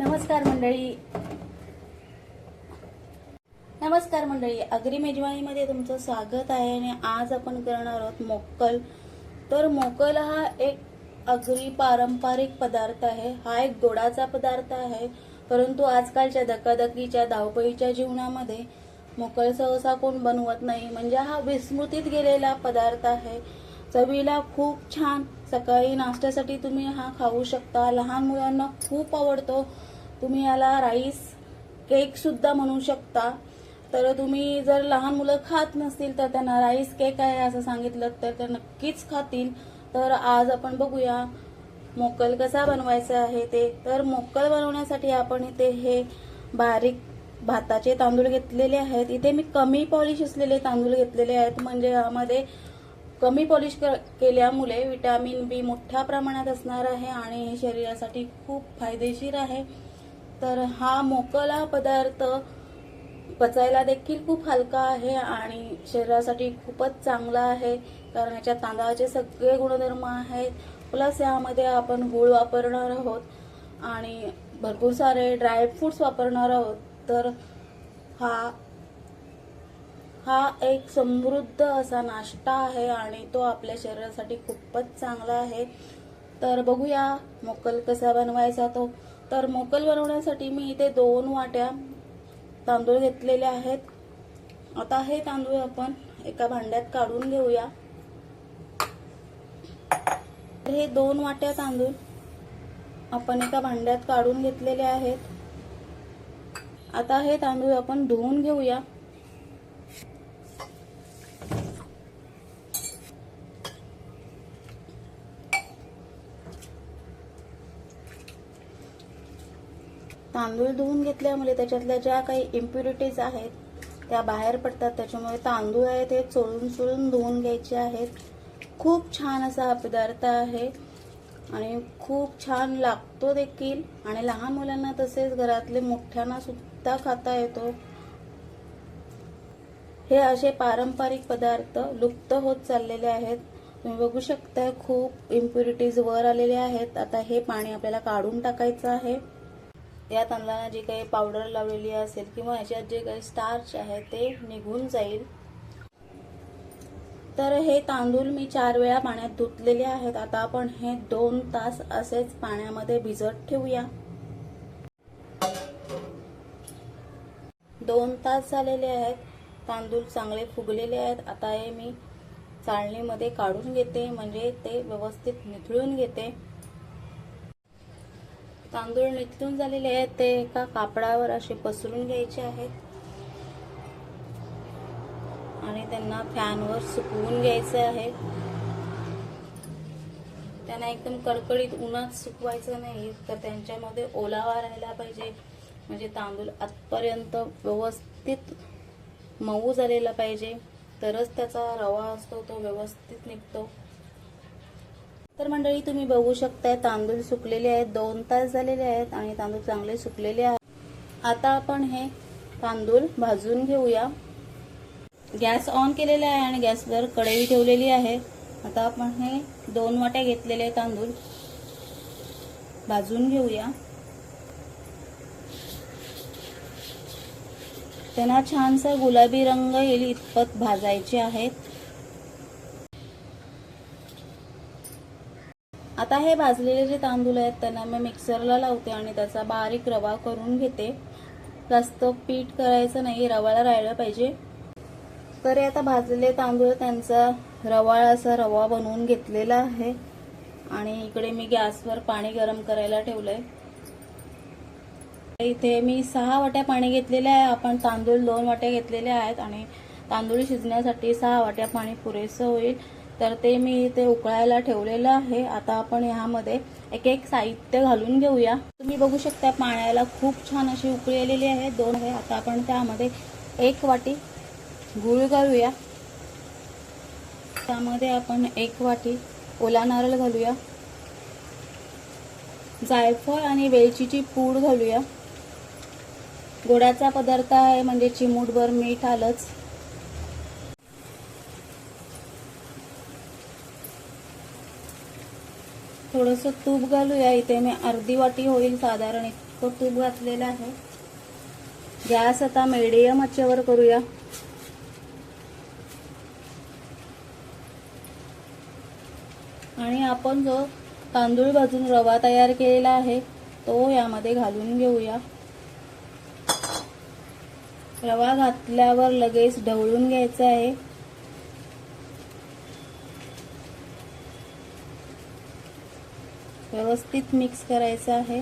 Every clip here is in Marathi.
नमस्कार मंडळी. नमस्कार मंडळी. अग्री मेजवानीमध्ये तुमचं स्वागत आहे आणि आज आपण करणार आहोत मोक्कल. तर मोकल हा एक अग्री पारंपरिक पदार्थ आहे. हा एक गोडाचा पदार्थ आहे. परंतु आजकालच्या धकाधकीच्या धावपळीच्या जीवनामध्ये मोकळ सहसा कोण बनवत नाही. म्हणजे हा विस्मृतीत गेलेला पदार्थ आहे. चवीला खूप छान. सकाळी नाश्त्यासाठी तुम्ही हा खाऊ शकता. लहान मुलांना खूप आवडतो. तुम्ही याला राईस केक सुद्धा म्हणू शकता. तर तुम्ही जर लहान मुलं खात नसतील तर त्यांना राईस केक आहे असं सांगितलं तर ते नक्कीच खातील. तर आज आपण बघूया मोकल कसा बनवायचा आहे ते. तर मोकल बनवण्यासाठी आपण इथे हे बारीक भाताचे तांदूळ घेतलेले आहेत. इथे मी कमी पॉलिश असलेले तांदूळ घेतलेले आहेत. म्हणजे यामध्ये कमी पॉलिश केल्यामुळे विटॅमिन बी मोठ्या प्रमाणात असणार आहे आणि हे शरीरासाठी खूप फायदेशीर आहे. तर हा मोकला पदार्थ पचायला देखील खूप हलका आहे आणि शरीरासाठी खूपच चांगला आहे. कारण याच्यात तांदळाचे सगळे गुणधर्म आहेत. प्लस यामध्ये आपण गूळ वापरणार आहोत आणि भरपूर सारे ड्रायफ्रूट्स वापरणार आहोत. तर हा हा एक समृद्ध असा नाश्ता आहे आणि तो आपल्या शरीरासाठी खूपच चांगला आहे. तर बघूया मोकल कसा बनवायचा तो. तर मोकल बनवण्यासाठी मी इथे दोन वाट्या तांदूळ घेतलेले आहेत. आता हे तांदूळ आपण एका भांड्यात काढून घेऊया. हे दोन वाट्या तांदूळ आपण एका भांड्यात काढून घेतलेले आहेत. आता हे तांदूळ आपण धुवून घेऊया. तांदूळ धुवून घेतल्यामुळे त्याच्यातल्या ज्या काही इम्प्युरिटीज आहेत त्या बाहेर पडतात. त्याच्यामुळे तांदूळ आहे ते चोळून चोळून धुवून घ्यायचे आहेत. खूप छान असा हा पदार्थ आहे आणि खूप छान लागतो देखील. आणि लहान मुलांना तसेच घरातले मोठ्यांना सुद्धा खाता येतो. हे असे पारंपरिक पदार्थ लुप्त होत चाललेले आहेत. तुम्ही बघू शकता खूप इम्प्युरिटीज वर आलेले आहेत. आता हे पाणी आपल्याला काढून टाकायचं आहे. या तांदळाला जी काही पावडर लावलेली असेल किंवा याच्यात जे काही स्टार्च आहे ते निघून जाईल. तर हे तांदूळ मी चार वेळा पाण्यात धुतलेले आहेत. आता आपण हे दोन तास असेच पाण्यामध्ये भिजत ठेवूया. दोन तास झालेले आहेत. तांदूळ चांगले फुगलेले आहेत. आता हे मी चाळणीमध्ये काढून घेते. म्हणजे ते व्यवस्थित निथळून घेते. तांदूळ निथळून झालेले आहेत ते एका कापडावर असे पसरून घ्यायचे आहेत. आणि त्यांना फॅनवर सुकवून घ्यायचे आहे. त्यांना एकदम कडकडीत उन्हात सुकवायचं नाही तर त्यांच्यामध्ये ओलावा राहिला पाहिजे. म्हणजे तांदूळ आतपर्यंत व्यवस्थित मऊ झालेला पाहिजे तरच त्याचा रवा असतो तो व्यवस्थित निघतो. तर मंडळी तुम्ही बघू शकताय तांदूळ सुकलेले आहेत दोन तास झालेले आहेत आणि तांदूळ चांगले सुकलेले आहेत. आता आपण हे तांदूळ भाजून घेऊया. गॅस ऑन केलेला आहे आणि गॅसवर कढई ठेवलेली आहे. आता आपण हे दोन वाट्या घेतलेले तांदूळ भाजून घेऊया. त्यांना छानसा गुलाबी रंग येईल इतपत भाजायचे आहेत. आता हे भाजलेले जे तांदूळ आहेत त्यांना मी मिक्सरला लावते आणि त्याचा बारीक रवा करून घेते. जास्त पीठ करायचं नाही रवाला राहिलं पाहिजे. तर आता भाजलेले तांदूळ त्यांचा रवाळ असा रवा बनवून घेतलेला आहे. आणि इकडे मी गॅसवर पाणी गरम करायला ठेवलंय. इथे मी सहा वाट्या पाणी घेतलेले आहे. आपण तांदूळ दोन वाट्या घेतलेल्या आहेत आणि तांदूळ शिजण्यासाठी सहा वाट्या पाणी पुरेसं होईल. तर ते मी इथे उकळायला ठेवलेलं आहे. आता आपण ह्यामध्ये एक एक साहित्य घालून घेऊया. तुम्ही बघू शकता पाण्याला खूप छान अशी उकळी आलेली आहे. दोन आहे. आता आपण त्यामध्ये एक वाटी गूळ घालूया. त्यामध्ये आपण एक वाटी ओला नारळ घालूया. जायफळ आणि वेलचीची पूड घालूया. गोडाचा पदार्थ आहे म्हणजे चिमूटभर मीठ आलंच. थोडंसं तूप घालूया. इथे मी अर्धी वाटी होईल. साधारण इतकं तूप घातलेला आहे. गॅस आता मीडियम आचेवर करूया. आणि आपण जो तांदूळ भाजून रवा तयार केलेला आहे तो यामध्ये घालून घेऊया. रवा घातल्यावर लगेच ढवळून घ्यायचा आहे. व्यवस्थित मिक्स करायचं आहे.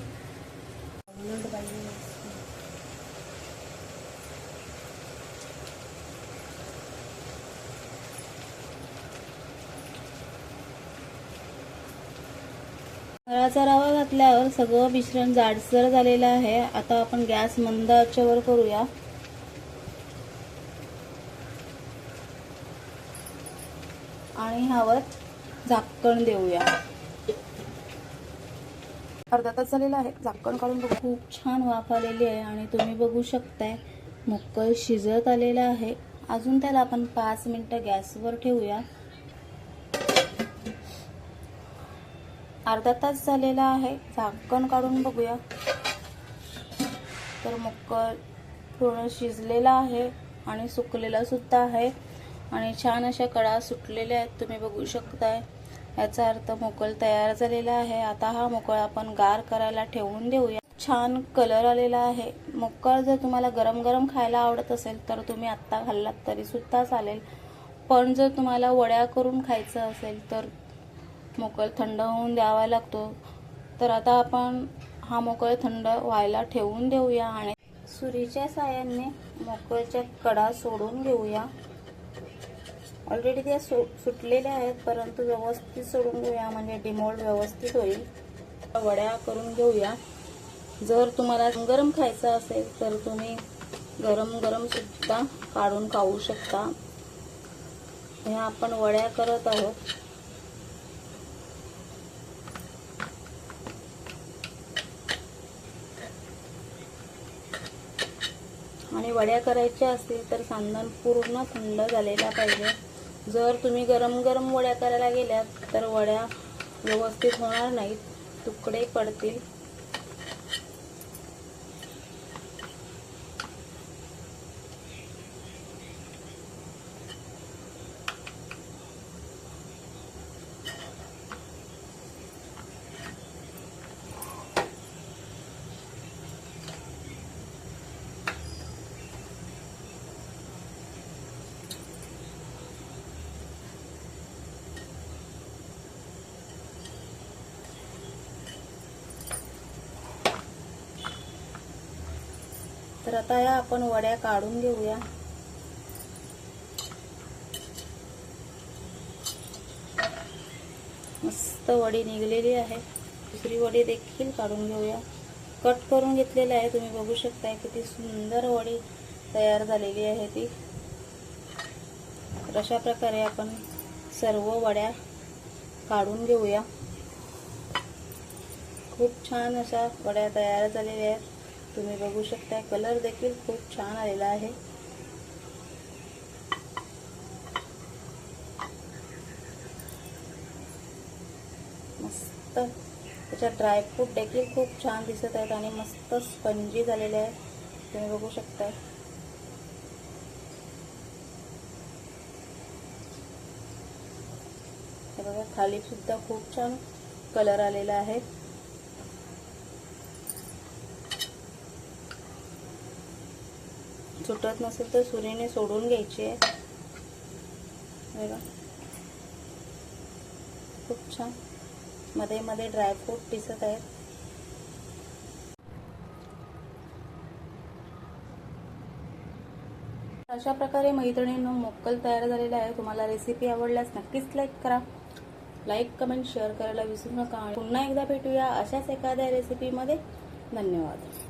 रवाचा रवा घातल्यावर सगळं मिश्रण जाडसर झालेलं आहे. आता आपण गॅस मंद आचेवर करूया. आणि ह्यावर झाकण देऊया. अर्धा तास झालेला आहे. झाकण काढून बघू. खूप छान वाफ आलेली आहे आणि तुम्ही बघू शकताय मुक्कल शिजत आलेलं आहे. अजून त्याला आपण पाच मिनटं गॅसवर ठेवूया. अर्धा तास झालेला आहे. झाकण काढून बघूया. तर मुक्कल पूर्ण शिजलेला आहे आणि सुकलेला सुद्धा आहे. आणि छान अशा कडा सुटलेल्या आहेत. तुम्ही बघू शकताय. याचा अर्थ मोकळ तयार झालेला आहे. आता हा मोकळ आपण गार करायला ठेवून देऊया. छान कलर आलेला आहे. मोकळ जर तुम्हाला गरम गरम खायला आवडत असेल तर तुम्ही आत्ता खाल्लात तरी सुद्धा चालेल. पण जर तुम्हाला वड्या करून खायचं असेल तर मोकळ थंड होऊन द्यावा लागतो. तर आता आपण हा मोकळ थंड व्हायला ठेवून देऊया आणि सुरीच्या साह्याने मोकळच्या कडा सोडून घेऊया ऑलरेडी त्या सु सुटलेल्या आहेत परंतु व्यवस्थित सोडून घेऊया म्हणजे डिमोल्ड व्यवस्थित होईल. वड्या करून घेऊया. जर तुम्हाला गरम खायचं असेल तर तुम्ही गरम गरम सुद्धा काढून खाऊ शकता. ह्या आपण वड्या करत आहोत. आणि वड्या करायच्या असतील तर सांदण पूर्ण थंड झालेला पाहिजे. जर तुम्ही गरम गरम वड्या करायला गेल्यात तर वड्या व्यवस्थित होणार नाहीत. तुकडे पडतील. तर आता या आपण वड्या काढून घेऊया. मस्त वडी निघलेली आहे. दुसरी वडी देखील काढून घेऊया. कट करून घेतलेली आहे. तुम्ही बघू शकताय किती सुंदर वडी तयार झालेली आहे ती. तर अशा प्रकारे आपण सर्व वड्या काढून घेऊया. खूप छान अशा वड्या तयार झालेल्या आहेत. तुम्ही बघू शकता कलर देखील खूप छान आलेला आहे. मस्त. त्याच्या ड्रायफ्रूट देखील खूप छान दिसत आहेत आणि मस्त स्पंजी झालेले आहेत. तुम्ही बघू शकता. हे बघा खाली सुद्धा खूप छान कलर आलेला आहे. सुटत नसेल तर सुरीने सोडून घ्यायची आहे. बघा. खूप छान. मध्ये मध्ये ड्रायफ्रूट दिसत आहेत. अशा प्रकारे मैत्रिणींनो मोक्कल तयार झालेला आहे. तुम्हाला रेसिपी आवडल्यास नक्कीच लाईक करा. लाईक कमेंट शेअर करायला विसरू नका. आणि पुन्हा एकदा भेटूया अशाच एखाद्या रेसिपीमध्ये धन्यवाद.